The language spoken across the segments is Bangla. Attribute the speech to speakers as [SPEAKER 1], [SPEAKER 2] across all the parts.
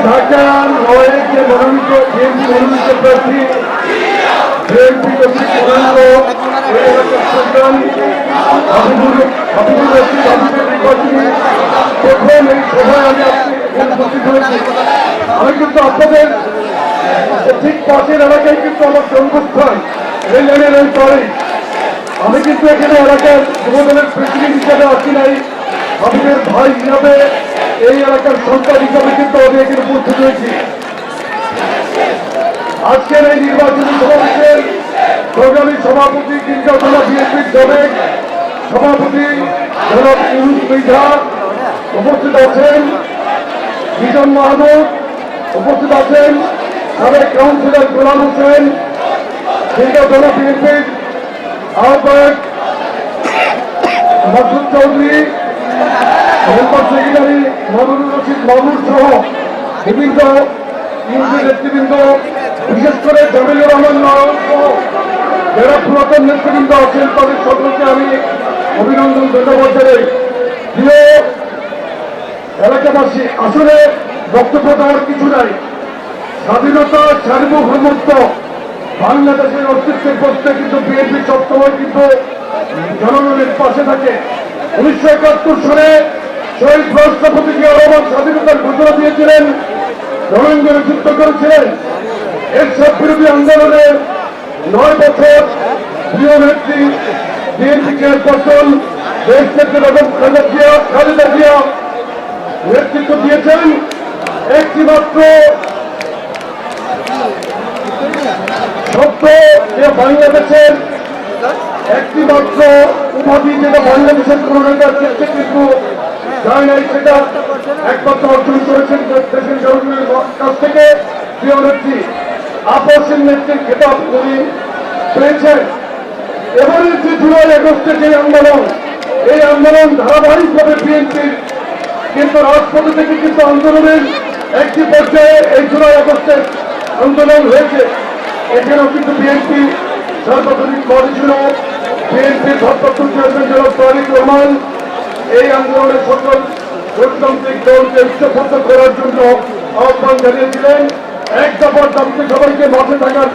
[SPEAKER 1] এই এই আমি কিন্তু আপনাদের ঠিক পাশের এলাকায় কিন্তু আমার জন্মস্থান, এই লাইনের ওই পরেই আমি কিন্তু এখানে এলাকার যুবদলের প্রেসিডেন্ট হিসাবে আসি নাই। হাবিবের ভাই হিসাবে এই এলাকার সন্তান হিসাবে কিন্তু আমি এখানে উপস্থিত হয়েছি আজকের এই নির্বাচনী সমাবেশের প্রোগ্রামী সভাপতি কিংবা বিএনপির সাবেক সভাপতি জনাব ইউনুস মৃধা উপস্থিত আছেন। বিজন মাহমুদ উপস্থিত আছেন। সাবেক কাউন্সিলর গোলাম হোসেন কিংবা বিএনপির আহ্বায়ক মাসুদ চৌধুরী সেক্রেটারি মামুনুর রশিদ সহ বিভিন্ন ইউপি নেতৃবৃন্দ, বিশেষ করে জামিলুর রহমান যারা পুরাতন নেতৃবৃন্দ আছেন, তাদের সকলকে আমি অভিনন্দন জানাই। প্রিয় এলাকাবাসী, আসলে বক্তব্য দেওয়ার কিছু নাই। স্বাধীনতা সার্বভৌমত্ব বাংলাদেশের অস্তিত্বের প্রশ্নে কিন্তু বিএনপি সবসময় কিন্তু জনগণের পাশে থাকে। উনিশশো একাত্তর সালে শহীদ রাষ্ট্রপতি জিয়া রহমান স্বাধীনতার ঘোষণা দিয়েছিলেন রণাঙ্গনে যুদ্ধ করেছিলেন। এরসব বিরোধী আন্দোলনে নয় বছর প্রিয় নেত্রী বিএনপি চেয়ারপারসন দেশ নেত্রী খালেদা জিয়া নেতৃত্ব দিয়েছেন। একটি মাত্র সত্য বাংলাদেশের একটি মাত্র উপাধি যেটা বাংলাদেশের কোন নেতার ক্ষেত্রে কিন্তু যায় নাই সেটা একমাত্র অর্জন করেছেন দেশের জনগণের কাছ থেকে প্রিয় নেত্রী আপসের নেত্রীর খেতাব উনি পেয়েছেন। এবারের যে জুলাই আগস্টের যে আন্দোলন, এই আন্দোলন ধারাবাহিকভাবে বিএনপির কিন্তু রাজপথে থেকে কিন্তু আন্দোলনের একটি পর্যায়ে এই জুলাই আগস্টের আন্দোলন হয়েছে। এখানেও কিন্তু বিএনপি সার্বজনীন করেছিল বিএনপির ভারপ্রাপ্ত চেয়ারম্যান জনাব তারিক রহমান, এই আন্দোলনের সকল গণতান্ত্রিক দলকে ঐক্যবদ্ধ করার জন্য আহ্বান জানিয়েছিলেন। এক দফার দাবিতে সবাইকে মাঠে থাকার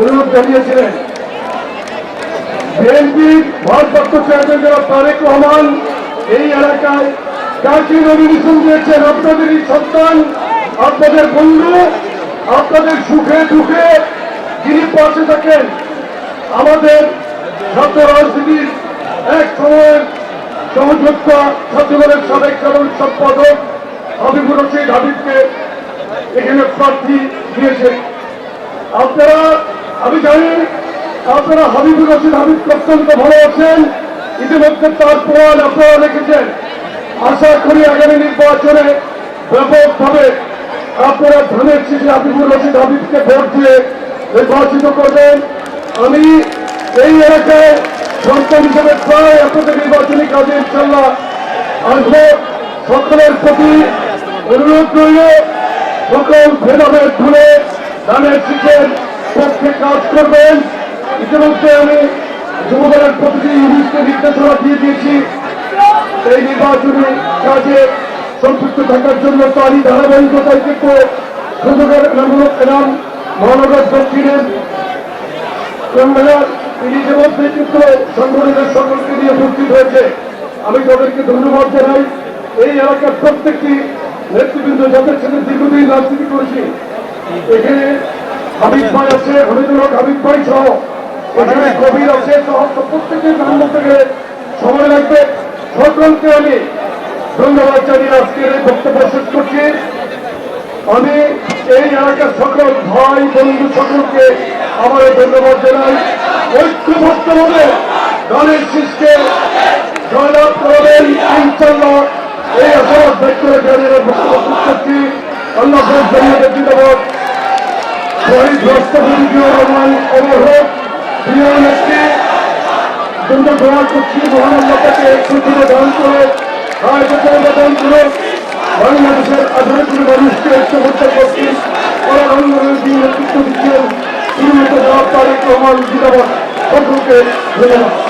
[SPEAKER 1] অনুরোধ জানিয়েছিলেন। বিএনপির ভারপ্রাপ্ত চেয়ারম্যান জনাব তারেক রহমান, এই এলাকায় কাকে নমিনেশন দিয়েছেন আপনাদেরই সন্তান? আপনাদের বন্ধু? আপনাদের সুখে দুঃখে যিনি পাশে থাকেন আমাদের ছাত্র রাজনীতির এক সময়ের সহযোদ্ধা ছাত্রদলের সাবেক সাধারণ সম্পাদক হাবিবুর রশিদ হাবিবকে এখানে প্রার্থী দিয়েছে। আপনারা, আমি জানি আপনারা হাবিবুর রশিদ হাবিবকে অত্যন্ত ভালো আছেন ইতিমধ্যে তার প্রমাণ আপনারা রেখেছেন আশা করি আগামী নির্বাচনে ব্যাপকভাবে আপনারা ধানের শেষে হাবিবুর রশিদ হাবিবকে ভোট দিয়ে নির্বাচিত করবেন। আমি এই এলাকায় সন্তান হিসেবে প্রায় আপনাদের নির্বাচনী কাজে ইনশাল্লাহ আসব। সকলের প্রতি অনুরোধ রইল, সকল ভেদাভেদ ভুলে ধানের শীষের পক্ষে কাজ করবেন। ইতিমধ্যে আমি যুবদলের প্রতিটি ইউনিটকে নির্দেশনা দিয়ে দিয়েছি। এই নির্বাচনী কাজে সম্পৃক্ত থাকার জন্য তারই ধারাবাহিকতায় কিন্তু সুযোগের নামূলক এনাম মহানগর দক্ষিণের তিনি ইতিমধ্যে কিন্তু সংগঠনের সকলকে নিয়ে উপস্থিত হয়েছে। আমি তাদেরকে ধন্যবাদ জানাই। এই এলাকার প্রত্যেকটি নেতৃবৃন্দ যাদের সাথে দীর্ঘদিন রাজনীতি করেছি, এখানে হাবিব ভাই আছে এলাকার সকল ভাই, বন্ধু সকলকে এই ধন্যবাদ জানাই। ঐক্যবদ্ধভাবে দলের শীষকে জয়লাভ করবেন ইনশাল্লাহ এই আশাবাদ জানিয়ে শেষ করছি আল্লাহ জিন্দাবাদ। শহীদ রাষ্ট্রপতি জিয়া রহমান অমর হোক প্রিয় নেত্রী জন্য দোয়া করছি মহান আল্লাহকে দান করে হায় বছর দান করে। বাংলাদেশের আধুনিক মানুষকে করছি ওরা আন্দোলনের দিয়ে তারেক রহমান জিন্দাবাদ সকলকে ধন্যবাদ।